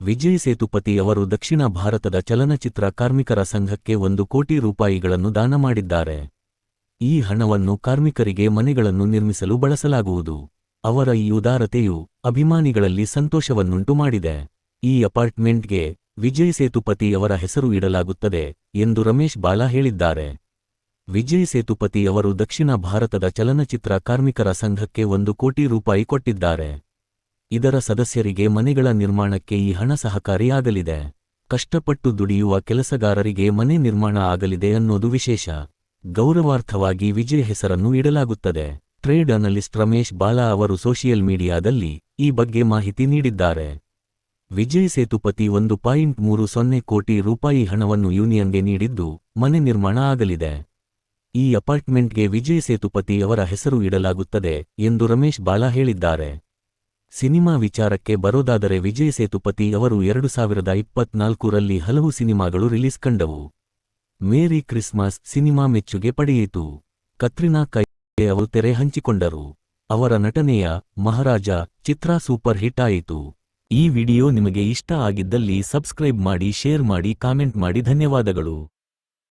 ವಿಜಯ್ ಸೇತುಪತಿ ಅವರು ದಕ್ಷಿಣ ಭಾರತದ ಚಲನಚಿತ್ರ ಕಾರ್ಮಿಕರ ಸಂಘಕ್ಕೆ ಒಂದು ಕೋಟಿ ರೂಪಾಯಿಗಳನ್ನು ದಾನ ಮಾಡಿದ್ದಾರೆ. ಈ ಹಣವನ್ನು ಕಾರ್ಮಿಕರಿಗೆ ಮನೆಗಳನ್ನು ನಿರ್ಮಿಸಲು ಬಳಸಲಾಗುವುದು. ಅವರ ಈ ಉದಾರತೆಯು ಅಭಿಮಾನಿಗಳಲ್ಲಿ ಸಂತೋಷವನ್ನುಂಟು ಮಾಡಿದೆ. ಈ ಅಪಾರ್ಟ್ಮೆಂಟ್ಗೆ ವಿಜಯ್ ಸೇತುಪತಿ ಅವರ ಹೆಸರು ಇಡಲಾಗುತ್ತದೆ ಎಂದು ರಮೇಶ್ ಬಾಲಾ ಹೇಳಿದ್ದಾರೆ. ವಿಜಯ್ ಸೇತುಪತಿ ಅವರು ದಕ್ಷಿಣ ಭಾರತದ ಚಲನಚಿತ್ರ ಕಾರ್ಮಿಕರ ಸಂಘಕ್ಕೆ ಒಂದು ಕೋಟಿ ರೂಪಾಯಿ ಕೊಟ್ಟಿದ್ದಾರೆ. ಇದರ ಸದಸ್ಯರಿಗೆ ಮನೆಗಳ ನಿರ್ಮಾಣಕ್ಕೆ ಈ ಹಣ ಸಹಕಾರಿಯಾಗಲಿದೆ. ಕಷ್ಟಪಟ್ಟು ದುಡಿಯುವ ಕೆಲಸಗಾರರಿಗೆ ಮನೆ ನಿರ್ಮಾಣ ಆಗಲಿದೆ ಅನ್ನೋದು ವಿಶೇಷ. ಗೌರವಾರ್ಥವಾಗಿ ವಿಜಯ್ ಹೆಸರನ್ನು ಇಡಲಾಗುತ್ತದೆ. ಟ್ರೇಡ್ ಅನಲಿಸ್ಟ್ ರಮೇಶ್ ಬಾಲಾ ಅವರು ಸೋಷಿಯಲ್ ಮೀಡಿಯಾದಲ್ಲಿ ಈ ಬಗ್ಗೆ ಮಾಹಿತಿ ನೀಡಿದ್ದಾರೆ. ವಿಜಯ್ ಸೇತುಪತಿ ಒಂದು ಪಾಯಿಂಟ್ ಮೂರು ಸೊನ್ನೆ ಕೋಟಿ ರೂಪಾಯಿ ಹಣವನ್ನು ಯೂನಿಯನ್ಗೆ ನೀಡಿದ್ದು ಮನೆ ನಿರ್ಮಾಣ ಆಗಲಿದೆ. ಈ ಅಪಾರ್ಟ್ಮೆಂಟ್ಗೆ ವಿಜಯ್ ಸೇತುಪತಿ ಅವರ ಹೆಸರು ಇಡಲಾಗುತ್ತದೆ ಎಂದು ರಮೇಶ್ ಬಾಲಾ ಹೇಳಿದ್ದಾರೆ. ಸಿನಿಮಾ ವಿಚಾರಕ್ಕೆ ಬರೋದಾದರೆ ವಿಜಯ್ ಸೇತುಪತಿ ಅವರು ಎರಡು ಸಾವಿರದ ಇಪ್ಪತ್ನಾಲ್ಕರಲ್ಲಿ ಹಲವು ಸಿನಿಮಾಗಳು ರಿಲೀಸ್ ಕಂಡವು. ಮೇರಿ ಕ್ರಿಸ್ಮಸ್ ಸಿನಿಮಾ ಮೆಚ್ಚುಗೆ ಪಡೆಯಿತು. ಕತ್ರಿನಾ ಕೈ ಅವರು ತೆರೆ ಹಂಚಿಕೊಂಡರು. ಅವರ ನಟನೆಯ ಮಹಾರಾಜ ಚಿತ್ರ ಸೂಪರ್ ಹಿಟ್ ಆಯಿತು. ಈ ವಿಡಿಯೋ ನಿಮಗೆ ಇಷ್ಟ ಆಗಿದ್ದಲ್ಲಿ ಸಬ್ಸ್ಕ್ರೈಬ್ ಮಾಡಿ, ಶೇರ್ ಮಾಡಿ, ಕಾಮೆಂಟ್ ಮಾಡಿ ಧನ್ಯವಾದಗಳು.